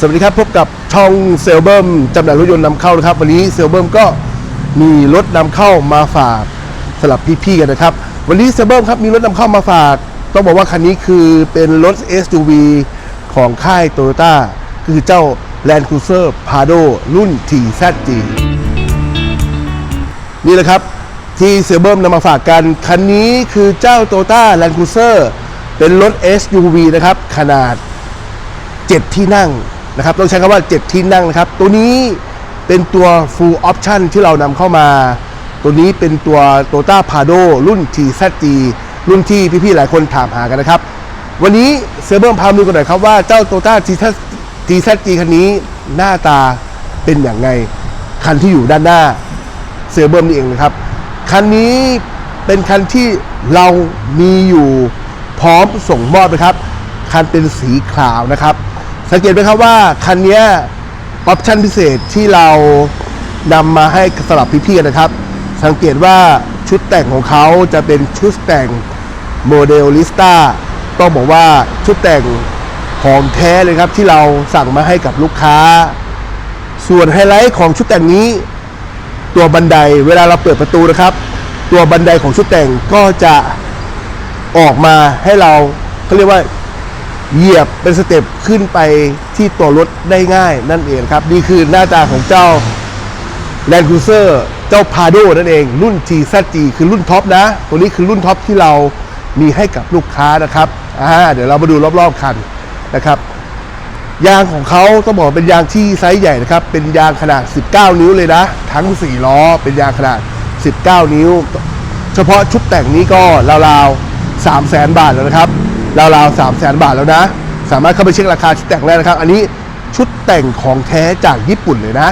สวัสดีครับ พบกับช่องเซลเบิร์มจำหน่ายรถยนต์นำเข้านะครับ วันนี้เซลเบิร์มก็มีรถนำเข้ามาฝากสำหรับพี่ๆกันนะครับ วันนี้เซลเบิร์มครับมีรถนำเข้ามาฝาก ต้องบอกว่าคันนี้คือเป็นรถ SUV ของค่ายโตโยต้าคือเจ้า Land Cruiser Prado รุ่น TZG นี่แหละครับที่เซลเบิร์มนำมาฝากกัน คันนี้คือเจ้า Toyota Land Cruiser เป็นรถ SUV นะครับขนาด 7 ที่นั่ง นะครับต้องใช้คำว่า 7 ที่นั่งนะครับ ตัวนี้เป็นตัว full option ที่เรานำเข้ามา ตัวนี้เป็นตัว Toyota Prado รุ่น TZG รุ่นที่พี่ๆหลายคนถามหากันนะครับ วันนี้เซเบิร์พามาดูกันหน่อยครับว่าเจ้า Toyota TZG คันนี้หน้าตาเป็นอย่างไง คันที่อยู่ด้านหน้าเซเบิร์นี่เองนะครับ คันนี้เป็นคันที่เรามีอยู่พร้อมส่งมอบนะครับ คันเป็นสีขาวนะครับ สังเกตไหมครับว่าคันนี้ออปชั่นพิเศษที่เรานำมาให้สำหรับพี่ๆนะครับ สังเกตว่าชุดแต่งของเขาจะเป็นชุดแต่งโมเดลลิสต้าต้องบอกว่าชุดแต่งของแท้เลยครับที่เราสั่งมาให้กับลูกค้า ส่วนไฮไลท์ของชุดแต่งนี้ ตัวบันไดเวลาเราเปิดประตูนะครับ ตัวบันไดของชุดแต่งก็จะออกมาให้เราเขาเรียกว่า เหยียบเป็นสเต็ปขึ้นไปที่ตัวรถได้ง่ายนั่นเองครับ นี่คือหน้าตาของเจ้า Land Cruiser เจ้า Prado นั่นเอง รุ่น GZG คือรุ่นท็อปนะ ตัวนี้คือรุ่นท็อปที่เรามีให้กับลูกค้านะครับอ่าเดี๋ยวเรามาดูรอบๆคันนะครับยางของเขาต้องบอกเป็นยางที่ไซส์ใหญ่นะครับ เป็นยางขนาด 19 นิ้วเลยนะ ทั้ง 4 ล้อ เป็นยางขนาด 19 นิ้ว เฉพาะชุดแต่งนี้ก็ราวๆ3 0 0แสนบาทแล้วนะครับ ราวๆ3 0 0แสนบาทแล้วนะ สามารถเข้าไปเช็คราคาชุดแต่งได้นะครับ อันนี้ชุดแต่งของแท้จากญี่ปุ่นเลยนะ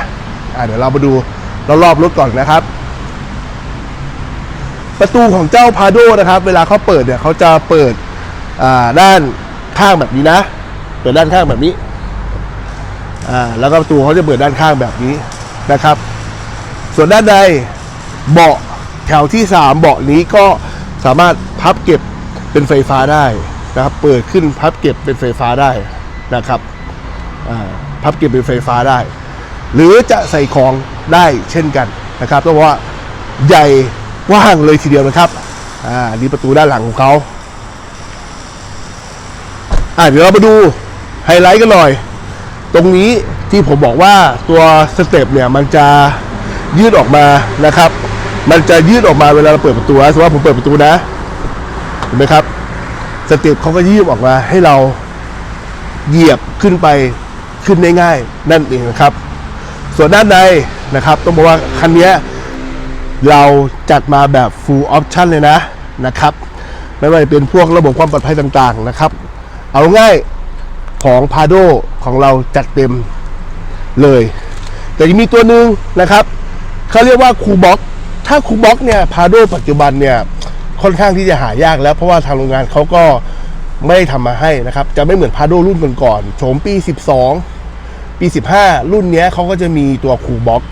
อ่าเดี๋ยวเรามาดูรอบๆรถก่อนนะครับ ประตูของเจ้าพาโดนะครับ เวลาเขาเปิดเนี่ยเขาจะเปิดอ่าด้านข้างแบบนี้นะ เปิดด้านข้างแบบนี้อ่าแล้วก็ประตูเขาจะเปิดด้านข้างแบบนี้นะครับ ส่วนด้านในเบาะแถวที่ 3 เบาะนี้ก็สามารถพับเก็บเป็นไฟฟ้าได้ นะครับเปิดขึ้นพับเก็บเป็นไฟฟ้าได้นะครับพับเก็บเป็นไฟฟ้าได้ หรือจะใส่ของได้เช่นกันนะครับต้องบอกว่าใหญ่กว้างเลยทีเดียวนะครับอ่านี่ประตูด้านหลังของเขาอ่าเดี๋ยวเรามาดูไฮไลท์กันหน่อย ตรงนี้ที่ผมบอกว่าตัวสเต็ปเนี่ยมันจะยืดออกมานะครับ มันจะยืดออกมาเวลาเราเปิดประตูนะสมมติว่าผมเปิดประตูนะเห็นไหมครับ สเต็ปเขาก็ยืดออกมาให้เราเหยียบขึ้นไปขึ้นได้ง่ายนั่นเองนะครับ ส่วนด้านในนะครับ ต้องบอกว่าคันนี้เราจัดมาแบบ full option เลยนะนะครับ ไม่ว่าจะเป็นพวกระบบความปลอดภัยต่างๆนะครับ เอาง่ายของ Pado ของเราจัดเต็มเลย แต่ยังมีตัวหนึ่งนะครับเขาเรียกว่าคูบ็อกถ้าคูบ็อกเนี่ย Pado ปัจจุบันเนี่ย ค่อนข้างที่จะหายากแล้วเพราะว่าทางโรงงานเขาก็ไม่ได้ทำมาให้นะครับ จะไม่เหมือน Pado รุ่นก่อนๆโฉมปี 12 ปี 15 รุ่นนี้เขาก็จะมีตัวคูบ็อก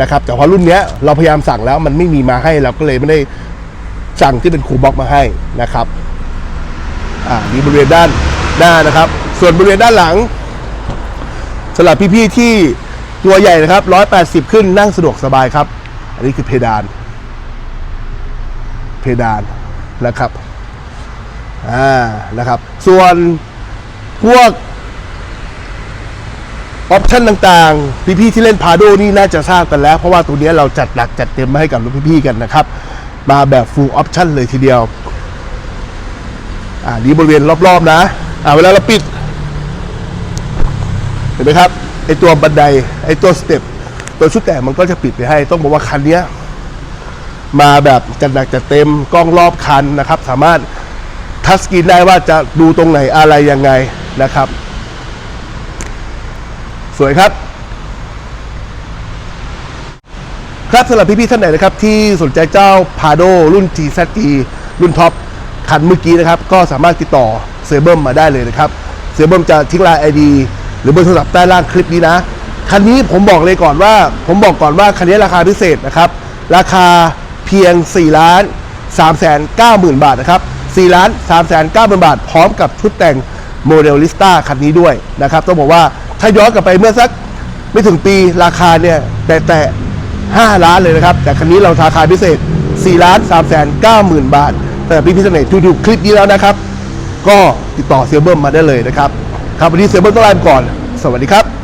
นะครับ แต่พอรุ่นนี้เราพยายามสั่งแล้วมันไม่มีมาให้เราก็เลยไม่ได้สั่งที่เป็นคูบ็อกมาให้นะครับอ่านี่บริเวณด้านหน้านะครับ ส่วนบริเวณด้านหลังสำหรับพี่ๆที่ตัวใหญ่นะครับ 180 ขึ้นนั่งสะดวกสบายครับ อันนี้คือเพดาน เพดานนะครับอ่านะครับ ส่วนพวกออปชั่นต่างๆ พี่ๆที่เล่นพาโดนี่น่าจะทราบกันแล้ว เพราะว่าตัวนี้เราจัดหนักจัดเต็มมาให้กับพี่ๆกันนะครับมาแบบ full option เลยทีเดียว อ่านี่บริเวณรอบๆนะ อ่าเวลาเราปิด เห็นไหมครับไอตัวบันไดไอตัวสเต็ปตัวชุดแต่งมันก็จะปิดไปให้ ต้องบอกว่าคันเนี้ย มาแบบจัดหนักจัดเต็มกล้องรอบคันนะครับ สามารถทัชสกรีนได้ว่าจะดูตรงไหนอะไรยังไงนะครับ สวยครับ ครับสำหรับพี่ๆท่านไหนนะครับ ที่สนใจเจ้า Pado รุ่น GZG รุ่นท็อปคันเมื่อกี้นะครับ ก็สามารถติดต่อเซเบิมมาได้เลยนะครับ เซเบิมจะทิ้งไลน์ไอดีหรือเบอร์โทรศัพท์ใต้ล่างคลิปนี้นะ คันนี้ผมบอกเลยก่อนว่า ผมบอกก่อนว่าคันนี้ราคาพิเศษนะครับ ราคา เพียง 4 ล้าน3 9 0 0 0 0 บาทนะครับ4ล้าน3 9 0 0 0 บาท พร้อมกับชุดแต่งโมเดลลิสต้าคันนี้ด้วยนะครับ ต้องบอกว่าถ้าย้อนกลับไปเมื่อสักไม่ถึงปีราคาเนี่ยแต่แต่ 5 ล้านเลยนะครับ แต่คันนี้เราราคาพิเศษ 4 ล้าน3แสน9หมื่นบาท แต่พี่พิเศษดูคลิปนี้แล้วนะครับ ก็ติดต่อเซเบิร์มมาได้เลยนะครับ ครับวันนี้เซเบิร์มต้องลาไปก่อน สวัสดีครับ